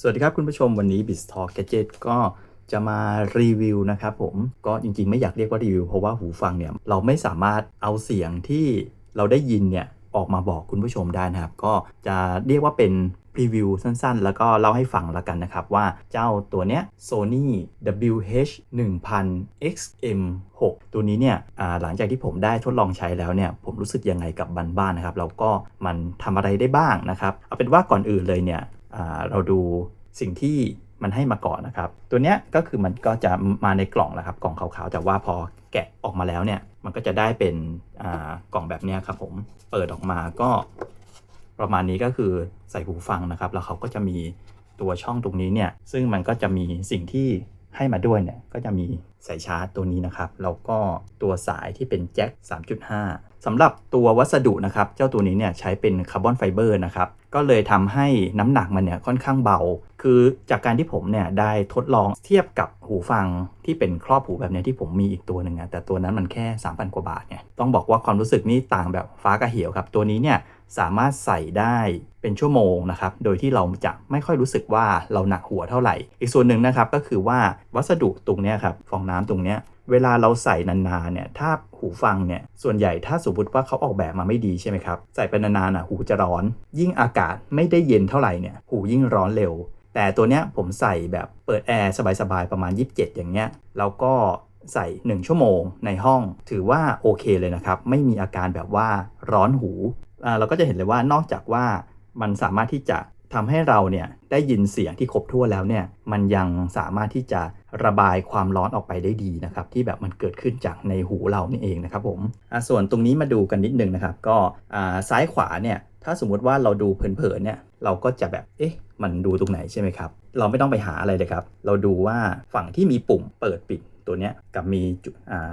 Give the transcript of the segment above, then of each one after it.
สวัสดีครับคุณผู้ชมวันนี้ b i z Talk Gadget ก็จะมารีวิวนะครับผมก็จริงๆ ไม่อยากเรียกว่ารีวิว เพราะว่าหูฟังเนี่ยเราไม่สามารถเอาเสียงที่เราได้ยินเนี่ยออกมาบอกคุณผู้ชมได้นะครับ ก็จะเรียกว่าเป็นรีวิวสั้นๆ แล้วก็เล่าให้ฟังล้วกันนะครับ ว่าเจ้าตัวเนี้ย Sony WH 1000 XM6 ตัวนี้เนี่ยหลังจากที่ผมได้ทดลองใช้แล้วเนี่ย ผมรู้สึกยังไงกับบันบ้านนะครับ แล้วก็มันทำอะไรได้บ้างนะครับ เอาเป็นว่าก่อนอื่นเลยเนี่ย เราดูสิ่งที่มันให้มาก่อนนะครับ ตัวเนี้ยก็คือมันก็จะมาในกล่องแหละครับกล่องขาวๆ แต่ว่าพอแกะออกมาแล้วเนี่ยมันก็จะได้เป็นกล่องแบบเนี้ยครับผมเปิดออกมาก็ประมาณนี้ก็คือใส่หูฟังนะครับ แล้วเขาก็จะมีตัวช่องตรงนี้เนี่ยซึ่งมันก็จะมีสิ่งที่ ให้มาด้วยเนี่ยก็จะมีสายชาร์จตัวนี้นะครับแล้วก็ตัวสายที่เป็นแจ็ค 3.5สำหรับตัววัสดุนะครับเจ้าตัวนี้เนี่ยใช้เป็นคาร์บอนไฟเบอร์นะครับก็เลยทำให้น้ำหนักมันเนี่ยค่อนข้างเบา คือจากการที่ผมเนี่ยได้ทดลองเทียบกับหูฟังที่เป็นครอบหูแบบเนี้ยที่ผมมีอีกตัวหนึ่งอะแต่ตัวนั้นมันแค่ 3,000 กว่าบาทเนี่ยต้องบอกว่าความรู้สึกนี่ต่างแบบฟ้ากับเหวครับตัวนี้เนี่ย สามารถใส่ได้เป็นชั่วโมงนะครับ โดยที่เราจะไม่ค่อยรู้สึกว่าเราหนักหัวเท่าไหร่ อีกส่วนหนึ่งนะครับก็คือว่าวัสดุตรงนี้ครับฟองน้ำตรงนี้เวลาเราใส่นานๆเนี่ยถ้าหูฟังเนี่ยส่วนใหญ่ถ้าสมมติว่าเขาออกแบบมาไม่ดีใช่ไหมครับใส่ไปนานๆอะหูจะร้อน ยิ่งอากาศไม่ได้เย็นเท่าไหร่เนี่ยหูยิ่งร้อนเร็ว แต่ตัวเนี้ยผมใส่แบบเปิดแอร์สบายๆประมาณ 27 อย่างเงี้ยแล้วก็ใส่ 1 ชั่วโมงในห้อง ถือว่าโอเคเลยนะครับ ไม่มีอาการแบบว่าร้อนหู เราก็จะเห็นเลยว่านอกจากว่ามันสามารถที่จะทำให้เราเนี่ยได้ยินเสียงที่ครบถ้วนแล้วเนี่ยมันยังสามารถที่จะระบายความร้อนออกไปได้ดีนะครับที่แบบมันเกิดขึ้นจากในหูเรานี่เองนะครับผมส่วนตรงนี้มาดูกันนิดนึงนะครับก็ซ้ายขวาเนี่ยถ้าสมมุติว่าเราดูเผินๆเนี่ยเราก็จะแบบเอ๊ะมันดูตรงไหนใช่ไหมครับเราไม่ต้องไปหาอะไรเลยครับ เราดูว่าฝั่งที่มีปุ่มเปิดปิด ตัวเนี้ยกับมี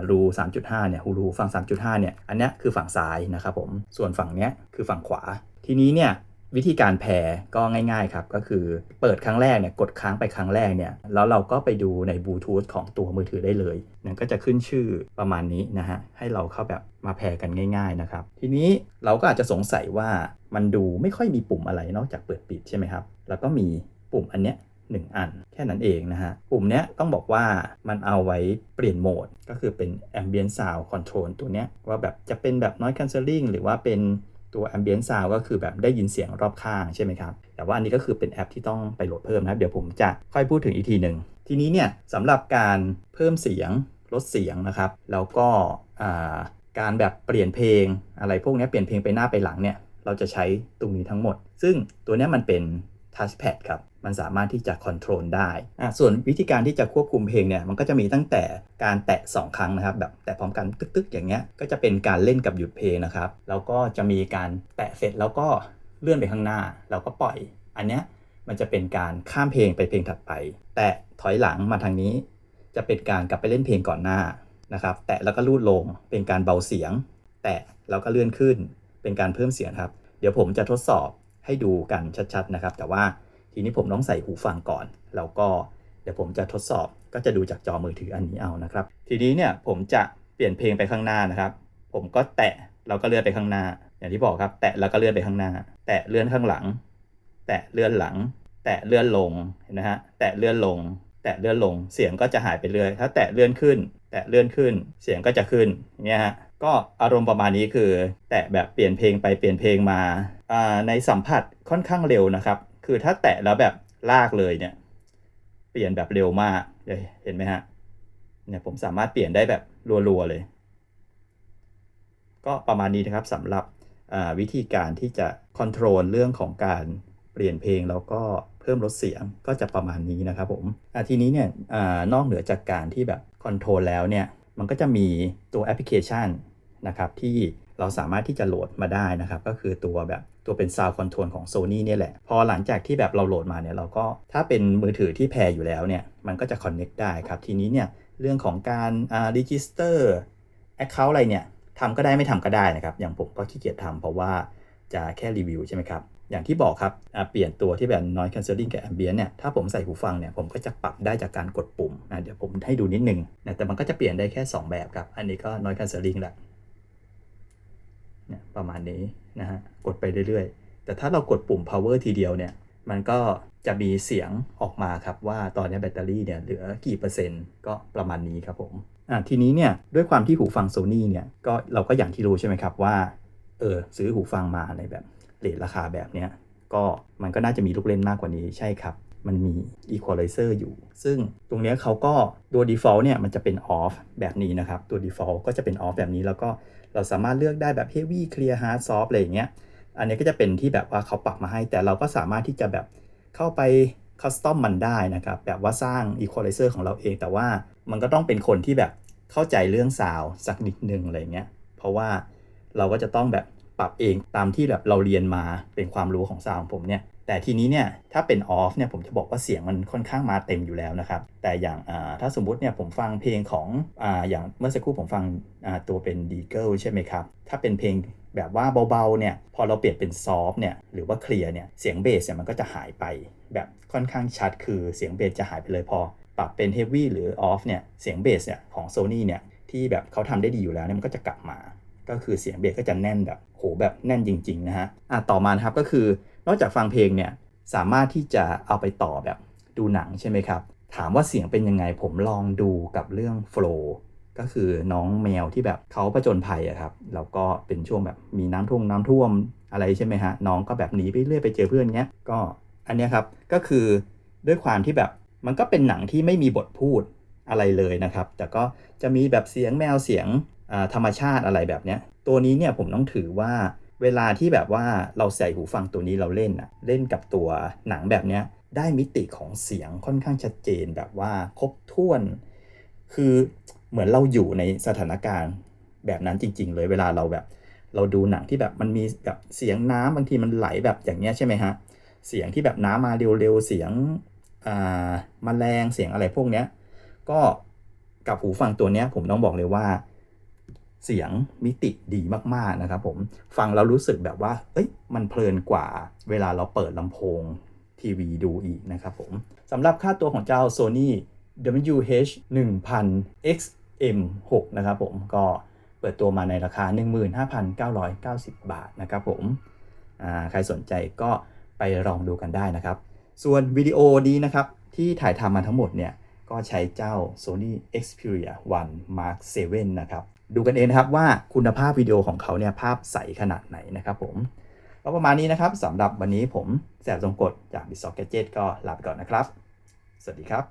รู3.5เนี่ยหูรูฝั่ง 3.5เนี่ยอันเนี้ยคือฝั่งซ้ายนะครับผมส่วนฝั่งเนี้ยคือฝั่งขวา ทีนี้เนี่ยวิธีการแพรก็ง่ายๆครับก็คือเปิดครั้งแรกเนี่ยกดค้างไปครั้งแรกเนี่ยแล้วเราก็ไปดูในบลูทูธของตัวมือถือได้เลยนั่นก็จะขึ้นชื่อประมาณนี้นะฮะให้เราเข้าแบบมาแพรกันง่าย ๆนะครับ ทีนี้เราก็อาจจะสงสัยว่ามันดูไม่ค่อยมีปุ่มอะไรนอกจากเปิดปิดใช่ไหมครับ แล้วก็มีปุ่มอันเนี้ย หนึ่งอัน แค่นั้นเองนะฮะ ปุ่มเนี้ยต้องบอกว่ามันเอาไว้เปลี่ยนโหมด ก็คือเป็น ambient sound control ตัวเนี้ยว่าแบบจะเป็นแบบ noise cancelling หรือว่าเป็นตัว ambient sound ก็คือแบบได้ยินเสียงรอบข้างใช่ไหมครับ แต่ว่าอันนี้ก็คือเป็นแอปที่ต้องไปโหลดเพิ่มนะครับ เดี๋ยวผมจะค่อยพูดถึงอีกทีหนึ่ง ทีนี้เนี่ยสำหรับการเพิ่มเสียงลดเสียงนะครับ แล้วก็การแบบเปลี่ยนเพลงอะไรพวกนี้เปลี่ยนเพลงไปหน้าไปหลังเนี่ยเราจะใช้ตรงนี้ทั้งหมด ซึ่งตัวนี้มันเป็น touchpad ครับ มันสามารถที่จะคอนโทรลได้อะส่วนวิธีการที่จะควบคุมเพลงเนี่ย มันก็จะมีตั้งแต่การแตะ 2 ครั้งนะครับ แบบแตะพร้อมกันตึกๆ อย่างเงี้ย ก็จะเป็นการเล่นกับหยุดเพลงนะครับ แล้วก็จะมีการแตะเสร็จแล้วก็เลื่อนไปข้างหน้า แล้วก็ปล่อย อันเนี้ยมันจะเป็นการข้ามเพลงไปเพลงถัดไป แตะถอยหลังมาทางนี้ จะเป็นการกลับไปเล่นเพลงก่อนหน้านะครับ แตะแล้วก็ลูดลง เป็นการเบาเสียง แตะแล้วก็เลื่อนขึ้น เป็นการเพิ่มเสียงครับ เดี๋ยวผมจะทดสอบ ให้ดูกันชัดๆนะครับ แต่ว่าทีนี้ผมต้องใส่หูฟังก่อน แล้วก็เดี๋ยวผมจะทดสอบก็จะดูจากจอมือถืออันนี้เอานะครับ ทีนี้เนี่ยผมจะเปลี่ยนเพลงไปข้างหน้านะครับ ผมก็แตะแล้วก็เลื่อนไปข้างหน้า อย่างที่บอกครับ แตะแล้วก็เลื่อนไปข้างหน้า แตะเลื่อนข้างหลัง แตะเลื่อนหลัง แตะเลื่อนลงเห็นไหมฮะแตะเลื่อนลง แตะเลื่อนลง เสียงก็จะหายไปเรื่อยถ้าแตะเลื่อนขึ้น แตะเลื่อนขึ้น เสียงก็จะขึ้นเงี้ยฮะก็อารมณ์ประมาณนี้คือ แตะแบบเปลี่ยนเพลงไปเปลี่ยนเพลงมา ในสัมผัสค่อนข้างเร็วนะครับ คือถ้าแตะแล้วแบบลากเลยเนี่ย เปลี่ยนแบบเร็วมากเห็นไหมฮะเนี่ยผมสามารถเปลี่ยนได้แบบรัวๆเลย ก็ประมาณนี้นะครับสำหรับวิธีการที่จะคอนโทรลเรื่องของการเปลี่ยนเพลงแล้วก็เพิ่มลดเสียงก็จะประมาณนี้นะครับผมทีนี้เนี่ยอนอกเหนือจากการที่แบบคอนโทรลแล้วเนี่ย มันก็จะมีตัวแอปพลิเคชันนะครับที่ เราสามารถที่จะโหลดมาได้นะครับ ก็คือตัวแบบตัวเป็น Sound Control ของ Sony เนี่ยแหละ พอหลังจากที่แบบเราโหลดมาเนี่ยเราก็ถ้าเป็นมือถือที่แพรอยู่แล้วเนี่ยมันก็จะ Connect ได้ครับ ทีนี้เนี่ยเรื่องของการอ่า Register Account อะไรเนี่ยทำก็ได้ไม่ทำก็ได้นะครับ อย่างผมก็ขี้เกียจทำเพราะว่าจะแค่รีวิวใช่ไหมครับ อย่างที่บอกครับเปลี่ยนตัวที่แบบ noise cancelling กับ ambient เนี่ย ถ้าผมใส่หูฟังเนี่ย ผมก็จะปรับได้จากการกดปุ่มนะเดี๋ยวผมให้ดูนิดนึงนะแต่มันก็จะเปลี่ยนได้แค่ 2 แบบครับ อันนี้ก็ noise cancelling แหละ ประมาณนี้นะฮะกดไปเรื่อยๆ แต่ถ้าเรากดปุ่ม power ทีเดียวเนี่ยมันก็จะมีเสียงออกมาครับว่าตอนนี้แบตเตอรี่เนี่ยเหลือกี่เปอร์เซ็นต์ก็ประมาณนี้ครับผมอะทีนี้เนี่ยด้วยความที่หูฟังโซนี่เนี่ยก็เราก็อย่างที่รู้ใช่ไหมครับว่าเออซื้อหูฟังมาในแบบเรทราคาแบบเนี้ยก็มันก็น่าจะมีลูกเล่นมากกว่านี้ใช่ครับ มันมี equalizer อยู่ ซึ่งตรงนี้เขาก็ตัว default เนี่ยมันจะเป็น off แบบนี้นะครับ ตัว default ก็จะเป็น off แบบนี้แล้วก็ เราสามารถเลือกได้แบบ heavy clear hard soft อะไรอย่างเงี้ย อันนี้ก็จะเป็นที่แบบว่าเขาปรับมาให้ แต่เราก็สามารถที่จะแบบเข้าไปคัสตอมมันได้นะครับ แบบว่าสร้าง equalizer ของเราเอง แต่ว่ามันก็ต้องเป็นคนที่แบบเข้าใจเรื่องซาวสักนิดนึงอะไรเงี้ย เพราะว่าเราก็จะต้องแบบ รับเองตามที่แบบเราเรียนมาเป็นความรู้ของซาวของผมเนี่ยแต่ทีนี้เนี่ยถ้าเป็นออฟเนี่ยผมจะบอกว่าเสียงมันค่อนข้างมาเต็มอยู่แล้วนะครับ แต่อย่างถ้าสมมุติเนี่ยผมฟังเพลงของออย่างเมื่อสักครู่ผมฟังตัวเป็นดีเกิลใช่ไหมครับ ถ้าเป็นเพลงแบบว่าเบาๆเนี่ยพอเราเปลี่ยนเป็นซอฟเนี่ยหรือว่าเคลียร์เนี่ยเสียงเบสเนี่ยมันก็จะหายไปแบบค่อนข้างชัดคือเสียงเบสจะหายไปเลยพอ ปรับเป็นเฮฟวี่หรือออฟเนี่ยเสียงเบสเนี่ยของ Sony เนี่ยที่แบบเขาทำได้ดีอยู่แล้วเนี่ยมันก็จะกลับมา ก็คือเสียงเบสก็จะแน่นแบบ หแบบแน่นจริงๆนะฮะอะต่อมานะครับก็คือนอกจากฟังเพลงเนี่ยสามารถที่จะเอาไปต่อแบบดูหนังใช่ไหมครับ ถามว่าเสียงเป็นยังไงผมลองดูกับเรื่องโฟล์ก็คือน้องแมวที่แบบเขาผจญภัยอะครับแล้วก็เป็นช่วงแบบมีน้ำท่วมน้ำท่วมอะไรใช่ไหมฮะน้องก็แบบหนีไปเรื่อยไปเจอเพื่อนเงี้ยก็อันเนี้ยครับก็คือด้วยความที่แบบมันก็เป็นหนังที่ไม่มีบทพูดอะไรเลยนะครับ แต่ก็จะมีแบบเสียงแมวเสียง ธรรมชาติอะไรแบบเนี้ยตัวนี้เนี่ยผมต้องถือว่าเวลาที่แบบว่าเราใส่หูฟังตัวนี้เราเล่นอะเล่นกับตัวหนังแบบเนี้ยได้มิติของเสียงค่อนข้างชัดเจนแบบว่าครบถ้วน คือเหมือนเราอยู่ในสถานการณ์แบบนั้นจริง ๆ เลยเวลาเราแบบ เราดูหนังที่แบบมันมีแบบเสียงน้ำบางทีมันไหลแบบอย่างเงี้ยใช่ไหมฮะเสียงที่แบบน้ำมาเร็วๆเสียงอ่าแมลงเสียงอะไรพวกเนี้ยก็กับหูฟังตัวเนี้ยผมต้องบอกเลยว่า เสียงมิติดีมากๆนะครับผมฟังแล้วรู้สึกแบบว่าเอ้ยมันเพลินกว่าเวลาเราเปิดลำโพงทีวีดูอีกนะครับผมสำหรับค่าตัวของเจ้า Sony WH 1000 XM6 นะครับผมก็เปิดตัวมาในราคา 15,990 บาทนะครับผมใครสนใจก็ไปลองดูกันได้นะครับ ส่วนวิดีโอนี้นะครับ ที่ถ่ายทำมาทั้งหมดเนี่ย ก็ใช้เจ้า Sony Xperia 1 Mark 7 นะครับ ดูกันเองนะครับว่าคุณภาพวิดีโอของเขาเนี่ยภาพใสขนาดไหนนะครับผมก็ประมาณนี้นะครับสำหรับวันนี้ผมแสบทรงกฎจาก b i t s o c k e t ก็ลาไปก่อนนะครับ สวัสดีครับ